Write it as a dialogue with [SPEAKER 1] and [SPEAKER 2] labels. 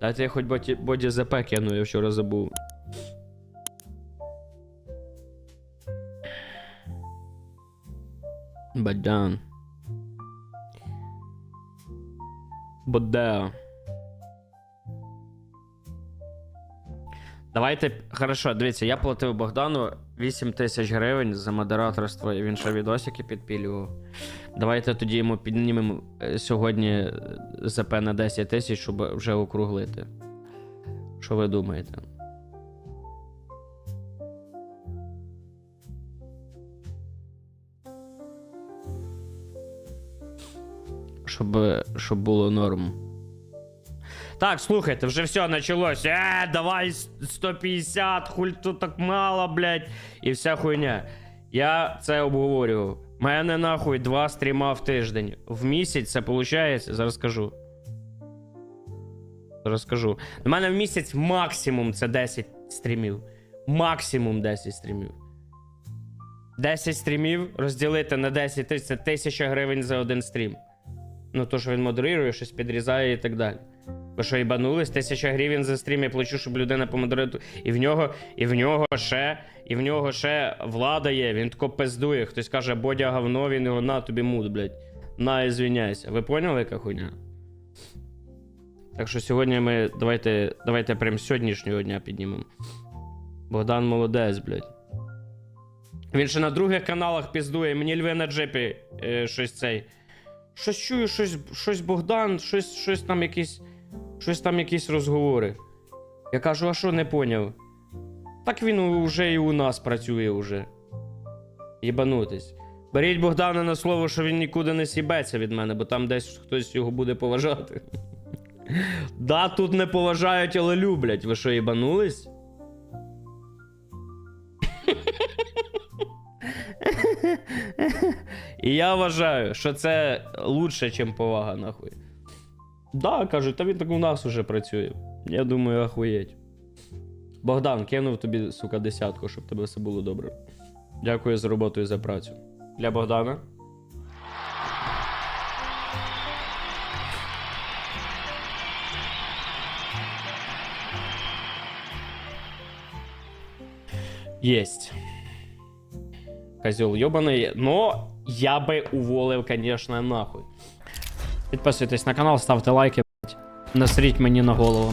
[SPEAKER 1] Дайте я хоч боді, боді ЗП кину, я вчора забув. Бадан. Бодео. Давайте, хорошо, дивіться, я платив Богдану 8 тисяч гривень за модераторство, і він ще відосики підпілював. Давайте тоді йому піднімемо е, сьогодні е, ЗП на 10 тисяч, щоб вже округлити. Що ви думаєте? Щоб, щоб було норм. Так, слухайте, вже все началось. Е, давай 150, хуль тут так мало, блядь. І вся хуйня. Я це обговорював. Мене нахуй два стріма в тиждень. В місяць це виходить, зараз скажу. Зараз скажу. У мене в місяць максимум це 10 стрімів. Максимум 10 стрімів. 10 стрімів розділити на 10 тисяч це 1000 гривень за один стрім. Ну, то, що він модерує, щось підрізає і так далі. Ви що, їбанулись? Тисяча гривень за стрім я плачу, щоб людина помодерує. І в нього, і в нього ще, і в нього ще влада є, він тако пиздує. Хтось каже, бодя говно, він його на тобі мут, блядь. На, ізвиняйся. Ви поняли, яка хуйня? Так що сьогодні ми. Давайте, давайте прям сьогоднішнього дня піднімемо. Богдан молодець, блядь. Він ще на других каналах піздує, мені льви на джепі е, щось цей. Щось чую, щось, щось Богдан, щось, щось там якісь. Щось там якісь розговори. Я кажу, а що не поняв? Так він вже і у нас працює уже. Єбанутись. Беріть Богдана на слово, що він нікуди не сібеться від мене, бо там десь хтось його буде поважати. Да, тут не поважають, але люблять. Ви що, їбанулись? І я вважаю, що це лучше, ніж повага, нахуй. Да, кажуть, та він так у нас уже працює. Я думаю, ахуєть. Богдан, кинув тобі, сука, десятку, щоб тебе все було добре. Дякую за роботу і за працю. Для Богдана. Єсть. Козел йобаний. Но я би уволив, конечно, нахуй. Підписуйтесь на канал, ставте лайки, блядь. Насріть мені на голову.